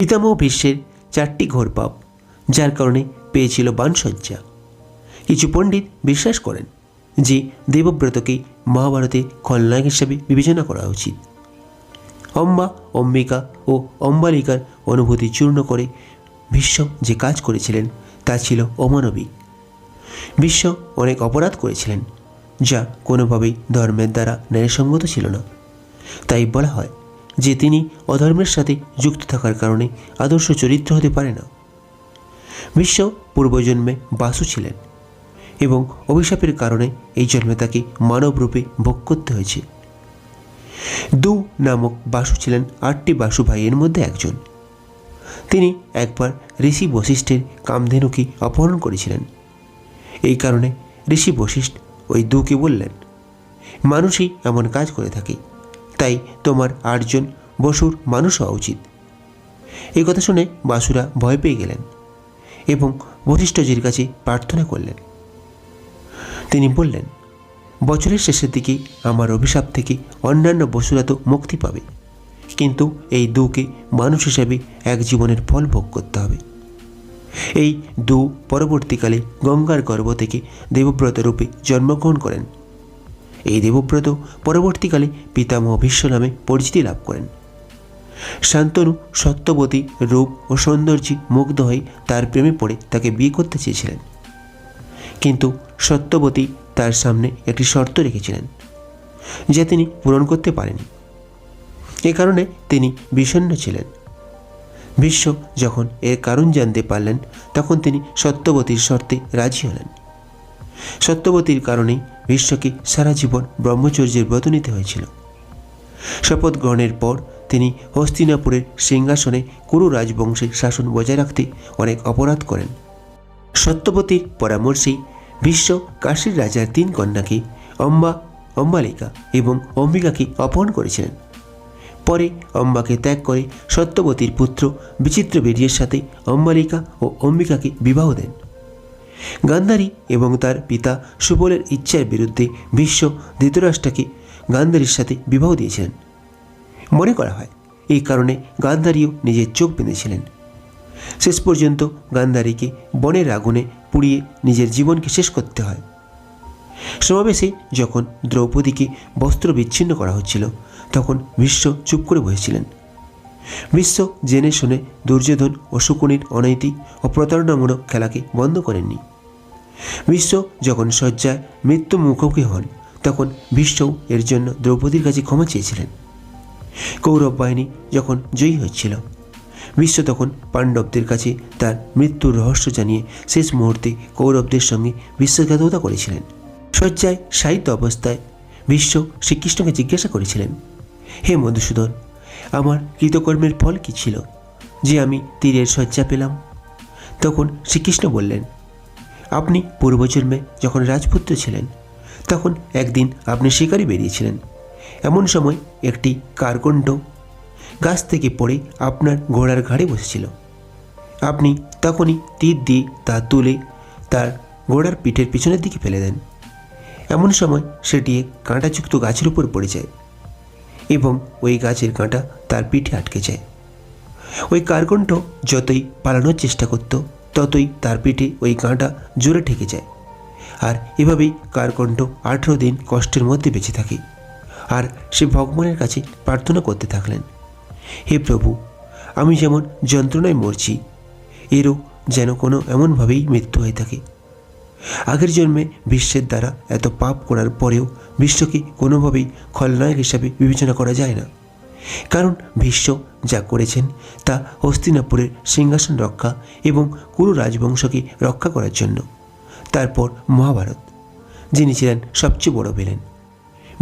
পিতামহ ভীষ্মের চারটি ঘোর পাপ যার কারণে পেয়েছিল বানসজ্জা। কিছু পণ্ডিত বিশ্বাস করেন যে দেবব্রতকে মহাভারতে খলনায়ক হিসাবে বিবেচনা করা উচিত। অম্বা, অম্বিকা ও অম্বালিকার অনুভূতি চূর্ণ করে ভীষ্ম যে কাজ করেছিলেন, তা ছিল অমানবিক। বিশ্ব অনেক অপরাধ করেছিলেন, যা কোনোভাবেই ধর্মের দ্বারা ন্যায়সঙ্গত ছিল না। তাই বলা হয় যে তিনি অধর্মের সাথে যুক্ত থাকার কারণে আদর্শ চরিত্র হতে পারে না। বিশ্ব পূর্বজন্মে বাসু ছিলেন এবং অভিশাপের কারণে এই জন্মে তাকে মানবরূপে ভোগ করতে হয়েছে। দু নামক বাসু ছিলেন আটটি বাসু ভাইয়ের মধ্যে একজন। তিনি একবার ঋষি বশিষ্ঠের কামধেনুকে অপহরণ করেছিলেন। এই কারণে ঋষি বশিষ্ঠ ওই দুকে বললেন, মানুষই এমন কাজ করে থাকে। তাই তোমার আটজন বসুর মানুষ হওয়া উচিত। এই কথা শুনে বাসুরা ভয় পেয়ে গেলেন এবং বশিষ্ঠজির কাছে প্রার্থনা করলেন। তিনি বললেন, বছরের শেষের দিকে আমার অভিশাপ থেকে অন্যান্য বসুরা তো মুক্তি পাবে, কিন্তু এই দুকে মানুষ হিসেবে এক জীবনের ফল ভোগ করতে হবে। এই দু পরবর্তীকালে গঙ্গার গর্ভ থেকে দেবব্রত রূপে জন্মগ্রহণ করেন। এই দেবব্রত পরবর্তীকালে পিতামহ ভীষ্ম নামে পরিচিতি লাভ করেন। শান্তনু সত্যবতী রূপ ও সৌন্দর্যে মুগ্ধ হয়ে তার প্রেমে পড়ে তাকে বিয়ে করতে চেয়েছিলেন। কিন্তু সত্যবতী তার সামনে একটি শর্ত রেখেছিলেন, যা তিনি পূরণ করতে পারেনি এ কারণে তিনি বিষণ্ণ ছিলেন। বিশ্ব যখন এর কারণ জানতে পারলেন, তখন তিনি সত্যবতীর শর্তে রাজি হলেন। সত্যবতীর কারণেই বিশ্বকে সারা জীবন ব্রহ্মচর্যের ব্রত নিতে হয়েছিল। শপথ গ্রহণের পর তিনি হস্তিনাপুরের সিংহাসনে কুরু রাজবংশের শাসন বজায় রাখতে অনেক অপরাধ করেন। সত্যবতীর পরামর্শেই বিশ্ব কাশীর রাজার তিন কন্যাকে অম্বা, অম্বালিকা এবং অম্বিকাকে অপহরণ করেছিলেন। পরে অম্বাকে ত্যাগ করে সত্যবতীর পুত্র বিচিত্র বীর্যের সাথে অম্বালিকা ও অম্বিকাকে বিবাহ দেন। গান্ধারী এবং তার পিতা সুবলের ইচ্ছার বিরুদ্ধে বিশ্ব ধৃতরাষ্ট্রকে গান্ধারীর সাথে বিবাহ দিয়েছিলেন। মনে করা হয়, এই কারণে গান্ধারীও নিজের চোখ বেঁধেছিলেন। শেষ পর্যন্ত গান্ধারীকে বনের আগুনে পুড়িয়ে নিজের জীবনকে শেষ করতে হয়। সমাবেশে যখন দ্রৌপদীকে বস্ত্র বিচ্ছিন্ন করা হচ্ছিল, তখন বিশ্ব চুপ করে বসেছিলেন। বিশ্ব জেনে শুনে দুর্যোধন ও শকুনির অনৈতিক ও প্রতারণামূলক খেলাকে বন্ধ করেননি। বিশ্ব যখন শয্যায় মৃত্যু মুখোমুখি হন, তখন বিশ্বও এর জন্য দ্রৌপদীর কাছে ক্ষমা চেয়েছিলেন। কৌরব বাহিনী যখন জয়ী হচ্ছিল, বিশ্ব তখন পাণ্ডবদের কাছে তার মৃত্যুর রহস্য জানিয়ে শেষ মুহূর্তে কৌরবদের সঙ্গে বিশ্বাসঘাতকতা করেছিলেন। শয্যায় সাহিত্য অবস্থায় বিশ্ব শ্রীকৃষ্ণকে জিজ্ঞাসা করেছিলেন, হে মধুসূদন, আমার কৃতকর্মের ফল কি ছিল, যে আমি তীরের শয্যা পেলাম? তখন শ্রীকৃষ্ণ বললেন আপনি পূর্বজন্মে যখন রাজপুত্র ছিলেন, তখন একদিন আপনি শিকারে বেরিয়েছিলেন। এমন সময় একটি কারকণ্ড গাছ থেকে পড়ে আপনার ঘোড়ার ঘাড়ে বসেছিল। আপনি তখনই তীর দিয়ে তা তুলে তার ঘোড়ার পিঠের পিছনের দিকে ফেলে দেন। এমন সময় সেটি এক কাঁটাযুক্ত গাছের উপর পড়ে যায় এবং ওই গাছের কাঁটা তার পিঠে আটকে যায়। ওই কারকণ্ঠ যতই পালানোর চেষ্টা করত ততই তার পিঠে ওই কাঁটা জোরে ঠেকে যায়। আর এভাবেই কারকণ্ঠ আঠেরো দিন কষ্টের মধ্যে বেঁচে থাকে। আর সে ভগবানের কাছে প্রার্থনা করতে থাকলেন, হে প্রভু, আমি যেমন যন্ত্রণায় মরছি, এরও যেন কোনো এমনভাবেই মৃত্যু হয়ে থাকে। আগের জন্মে বিশ্বের দ্বারা এত পাপ করার পরেও বিশ্বকে কোনোভাবেই খলনায়ক হিসাবে বিবেচনা করা যায় না। কারণ ভীষ্ম যা করেছেন তা হস্তিনাপুরের সিংহাসন রক্ষা এবং কুরু রাজবংশকে রক্ষা করার জন্য। তারপর মহাভারত, যিনি ছিলেন সবচেয়ে বড় ভিলেন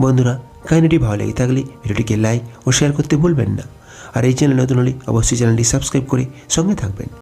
বন্ধুরা, কাহিনীটি ভালো লেগে থাকলে ভিডিওটিকে লাইক ও শেয়ার করতে ভুলবেন না। আর এই চ্যানেল নতুন হলে অবশ্যই চ্যানেলটি সাবস্ক্রাইব করে সঙ্গে থাকবেন।